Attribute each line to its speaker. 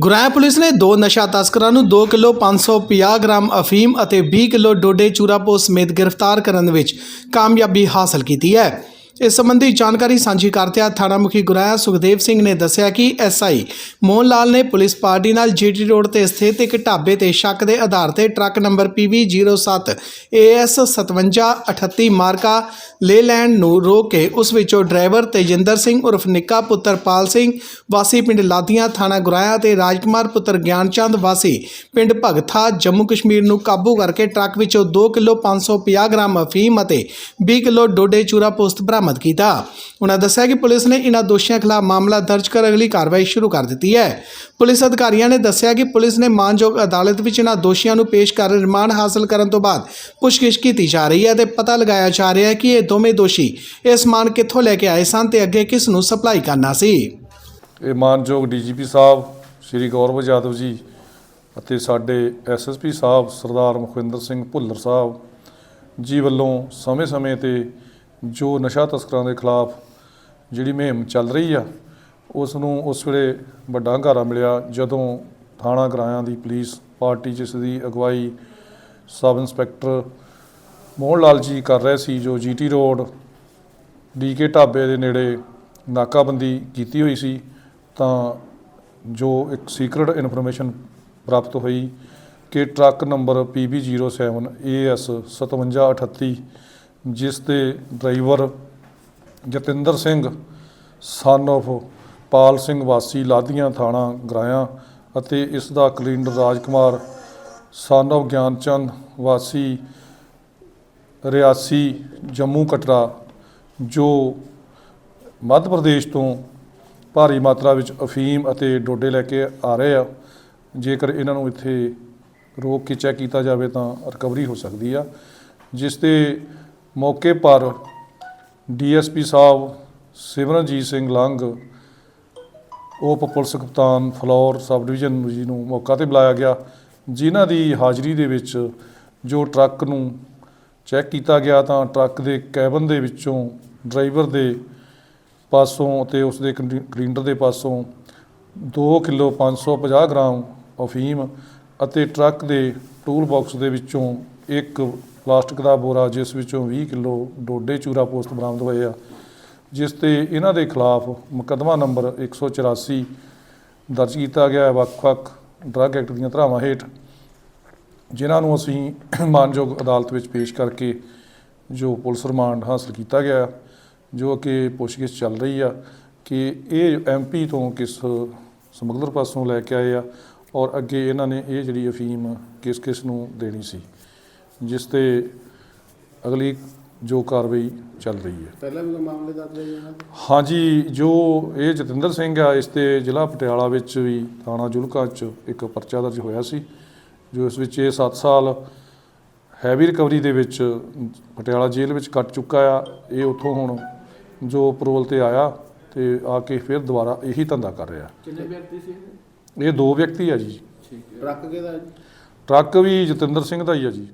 Speaker 1: ਗੁਰਾਇਆ police ਨੇ ਦੋ ਨਸ਼ਾ ਤਸਕਰਾਂ ਨੂੰ 2 ਕਿਲੋ 550 ਗ੍ਰਾਮ ਅਫੀਮ ਅਤੇ 20 ਕਿਲੋ ਡੋਡੇ ਚੂਰਾਪੋ ਸਮੇਤ ਗ੍ਰਿਫਤਾਰ ਕਰਨ ਵਿੱਚ ਕਾਮਯਾਬੀ ਹਾਸਲ ਕੀਤੀ ਹੈ। ਇਸ ਸੰਬੰਧੀ ਜਾਣਕਾਰੀ ਸਾਂਝੀ ਕਰਦਿਆਂ ਥਾਣਾ ਮੁਖੀ ਗੁਰਾਇਆ ਸੁਖਦੇਵ ਸਿੰਘ ਨੇ ਦੱਸਿਆ ਕਿ ਐਸਆਈ ਮੋਹਨ ਲਾਲ ਨੇ ਪੁਲਿਸ ਪਾਰਟੀ ਨਾਲ ਜੀਟੀ ਰੋਡ ਤੇ ਸਥਿਤ ਇੱਕ ਢਾਬੇ ਤੇ ਸ਼ੱਕ ਦੇ ਆਧਾਰ ਤੇ ਟਰੱਕ ਨੰਬਰ PV07 AS 5738 ਮਾਰਕਾ ਲੇਲੈਂਡ ਨੂੰ ਰੋਕ ਕੇ ਉਸ ਵਿੱਚੋਂ ਡਰਾਈਵਰ ਤੇਜਿੰਦਰ ਸਿੰਘ ਉਰਫ ਨਿੱਕਾ ਪੁੱਤਰ ਪਾਲ ਸਿੰਘ, ਵਾਸੀ ਪਿੰਡ ਲਾਦੀਆਂ ਥਾਣਾ ਗੁਰਾਇਆ ਤੇ ਰਾਜਕੁਮਾਰ ਪੁੱਤਰ ਗਿਆਨਚੰਦ, ਵਾਸੀ ਪਿੰਡ ਭਗਥਾ, ਜੰਮੂ ਕਸ਼ਮੀਰ ਨੂੰ ਕਾਬੂ ਕਰਕੇ ਟਰੱਕ ਵਿੱਚੋਂ 2 ਕਿਲੋ 550 ਗ੍ਰਾਮ ਅਫੀਮ ਅਤੇ 20 ਕਿਲੋ ਡੋਡੇ ਚੂਰਾ ਪੋਸਤ ਬਰਾਮਦ ਕੀਤਾ। ਉਹਨਾਂ ਦੱਸਿਆ ਕਿ ਪੁਲਿਸ ਨੇ ਇਨ੍ਹਾਂ ਦੋਸ਼ੀਆਂ ਖਿਲਾਫ ਮਾਮਲਾ ਦਰਜ ਕਰ ਅਗਲੀ ਕਾਰਵਾਈ ਸ਼ੁਰੂ ਕਰ ਦਿੱਤੀ ਹੈ। ਪੁਲਿਸ ਅਧਿਕਾਰੀਆਂ ਨੇ ਦੱਸਿਆ ਕਿ ਪੁਲਿਸ ਨੇ ਮਾਨਯੋਗ ਅਦਾਲਤ ਵਿੱਚ ਇਨ੍ਹਾਂ ਦੋਸ਼ੀਆਂ ਨੂੰ ਪੇਸ਼ ਕਰ ਰਿਮਾਂਡ ਹਾਸਲ ਕਰਨ ਤੋਂ ਬਾਅਦ ਪੁੱਛਗਿੱਛ ਕੀਤੀ ਜਾ ਰਹੀ ਹੈ ਤੇ ਪਤਾ ਲਗਾਇਆ ਜਾ ਰਿਹਾ ਹੈ ਕਿ ਇਹ ਦੋਵੇਂ ਦੋਸ਼ੀ ਇਹ ਸਮਾਨ ਕਿੱਥੋਂ ਲੈ ਕੇ ਆਏ ਸਨ ਤੇ ਅੱਗੇ ਕਿਸ ਨੂੰ ਸਪਲਾਈ ਕਰਨਾ ਸੀ।
Speaker 2: ਇਹ ਮਾਨਯੋਗ ਡੀਜੀਪੀ ਸਾਹਿਬ ਸ਼੍ਰੀ ਗੌਰਵ ਯਾਦਵ ਜੀ ਅਤੇ ਸਾਡੇ ਐਸਐਸਪੀ ਸਾਹਿਬ ਸਰਦਾਰ ਮੁਖਵਿੰਦਰ ਸਿੰਘ ਭੁੱਲਰ ਸਾਹਿਬ ਜੀ ਵੱਲੋਂ ਸਮੇਂ-ਸਮੇਂ ਤੇ ਜੋ ਨਸ਼ਾ ਤਸਕਰਾਂ ਦੇ ਖਿਲਾਫ ਜਿਹੜੀ ਮੁਹਿੰਮ ਚੱਲ ਰਹੀ ਆ ਉਸ ਨੂੰ ਉਸ ਵੇਲੇ ਵੱਡਾ ਹੰਗਾਰਾ ਮਿਲਿਆ ਜਦੋਂ ਥਾਣਾ ਗਰਾਇਆਂ ਦੀ ਪੁਲਿਸ ਪਾਰਟੀ ਜਿਸ ਦੀ ਅਗਵਾਈ ਸਬ ਇੰਸਪੈਕਟਰ ਮੋਹਨ ਲਾਲ ਜੀ ਕਰ ਰਹੇ ਸੀ, ਜੋ ਜੀਟੀ ਰੋਡ, ਡੀਕੇ ਢਾਬੇ ਦੇ ਨੇੜੇ ਨਾਕਾਬੰਦੀ ਕੀਤੀ ਹੋਈ ਸੀ, ਤਾਂ ਜੋ ਇੱਕ ਸੀਕ੍ਰੀਟ ਇਨਫੋਰਮੇਸ਼ਨ ਪ੍ਰਾਪਤ ਹੋਈ ਕਿ ਟਰੱਕ ਨੰਬਰ PB07 AS 5738 ਜਿਸ ਦੇ driver Jatinder Singh son of Pal Singh ਵਾਸੀ ਲਾਧੀਆਂ ਥਾਣਾ ਗਰਾਇਆ ਅਤੇ ਇਸ ਦਾ cleaner Rajkumar son of Gianchand ਵਾਸੀ ਰਿਆਸੀ ਜੰਮੂ ਕਟਰਾ, ਜੋ ਮੱਧ ਪ੍ਰਦੇਸ਼ ਤੋਂ ਭਾਰੀ ਮਾਤਰਾ ਵਿੱਚ ਅਫੀਮ ਅਤੇ ਡੋਡੇ ਲੈ ਕੇ ਆ ਰਹੇ ਆ। ਜੇਕਰ ਇਹਨਾਂ ਨੂੰ ਇੱਥੇ ਰੋਕ ਕੇ ਚੈੱਕ ਕੀਤਾ ਜਾਵੇ ਤਾਂ ਰਿਕਵਰੀ ਹੋ ਸਕਦੀ ਆ। ਜਿਸ 'ਤੇ ਮੌਕੇ ਪਰ ਡੀਐਸਪੀ ਸਾਹਿਬ ਸਿਮਰਨਜੀਤ ਸਿੰਘ ਲੰਘ, ਉਪ ਪੁਲਿਸ ਕਪਤਾਨ ਫਲੋਰ ਸਬ ਡਿਵੀਜ਼ਨ ਜੀ ਨੂੰ ਮੌਕਾ ਤੇ ਬੁਲਾਇਆ ਗਿਆ, ਜਿਨ੍ਹਾਂ ਦੀ ਹਾਜ਼ਰੀ ਦੇ ਵਿੱਚ ਜੋ ਟਰੱਕ ਨੂੰ ਚੈੱਕ ਕੀਤਾ ਗਿਆ ਤਾਂ ਟਰੱਕ ਦੇ ਕੈਬਨ ਦੇ ਵਿੱਚੋਂ ਡਰਾਈਵਰ ਦੇ ਪਾਸੋਂ ਅਤੇ ਉਸ ਦੇ ਕਲਿੰਡਰ ਦੇ ਪਾਸੋਂ 2 ਕਿਲੋ 550 ਗ੍ਰਾਮ ਅਫੀਮ ਅਤੇ ਟਰੱਕ ਦੇ ਟੂਲ ਬਾਕਸ ਦੇ ਵਿੱਚੋਂ ਇੱਕ ਪਲਾਸਟਿਕ ਦਾ ਬੋਰਾ ਜਿਸ ਵਿੱਚੋਂ 20 ਕਿਲੋ ਡੋਡੇ ਚੂਰਾ ਪੋਸਟ ਬਰਾਮਦ ਹੋਏ ਆ, ਜਿਸ ਤੇ ਇਹਨਾਂ ਦੇ ਖਿਲਾਫ ਮੁਕੱਦਮਾ ਨੰਬਰ 184 ਦਰਜ ਕੀਤਾ ਗਿਆ ਹੈ ਵੱਖ-ਵੱਖ ਡਰੱਗ ਐਕਟ ਦੀਆਂ ਧਾਰਾਵਾਂ ਹੇਠ, ਜਿਨ੍ਹਾਂ ਨੂੰ ਅਸੀਂ ਮਾਨਯੋਗ ਅਦਾਲਤ ਵਿੱਚ ਪੇਸ਼ ਕਰਕੇ ਜੋ ਪੁਲਿਸ ਰਿਮਾਂਡ ਹਾਸਲ ਕੀਤਾ ਗਿਆ, ਜੋ ਕਿ ਪੁੱਛਗਿੱਛ ਚੱਲ ਰਹੀ ਆ ਕਿ ਇਹ ਐਮਪੀ ਤੋਂ ਕਿਸ ਸਮਗਲਰ ਪਾਸੋਂ ਲੈ ਕੇ ਆਏ ਆ ਔਰ ਅੱਗੇ ਇਹਨਾਂ ਨੇ ਇਹ ਜਿਹੜੀ ਅਫੀਮ ਕਿਸ ਕਿਸ ਨੂੰ ਦੇਣੀ ਸੀ। ਜਿਸ ਤੇ ਅਗਲੀ ਜੋ ਕਾਰਵਾਈ ਚੱਲ ਰਹੀ ਹੈ।
Speaker 3: ਪਹਿਲਾਂ ਵੀ ਕੋਈ ਮਾਮਲੇ ਦਰਜ ਹੋਏ ਇਹਨਾਂ ਦੇ?
Speaker 2: ਹਾਂਜੀ ਜੋ ਇਹ ਜਤਿੰਦਰ ਸਿੰਘ ਆ ਇਸ ਤੇ ਜ਼ਿਲ੍ਹਾ ਪਟਿਆਲਾ ਵਿੱਚ ਵੀ ਥਾਣਾ ਜੁਲਕਾ 'ਚ ਇੱਕ ਪਰਚਾ ਦਰਜ ਹੋਇਆ ਸੀ ਜੋ ਇਸ ਵਿੱਚ ਇਹ 7 ਸਾਲ ਹੈਵੀ ਰਿਕਵਰੀ ਦੇ ਵਿੱਚ ਪਟਿਆਲਾ ਜੇਲ੍ਹ ਵਿੱਚ ਕੱਟ ਚੁੱਕਾ ਆ। ਇਹ ਉੱਥੋਂ ਹੁਣ ਜੋ ਪਰੋਲ ਤੇ ਆਇਆ ਤੇ ਆ ਕੇ ਫਿਰ ਦੁਬਾਰਾ ਇਹੀ ਧੰਦਾ ਕਰ ਰਿਹਾ।
Speaker 3: ਕਿੰਨੇ ਵਿਅਕਤੀ ਸੀ ਇਹ?
Speaker 2: ਇਹ ਦੋ ਵਿਅਕਤੀ ਆ ਜੀ।
Speaker 3: ਠੀਕ ਹੈ। ਟਰੱਕ ਕਿਹਦਾ ਹੈ? ਜੀ
Speaker 2: ਟਰੱਕ ਵੀ ਜਤਿੰਦਰ ਸਿੰਘ ਦਾ ਹੀ ਆ ਜੀ।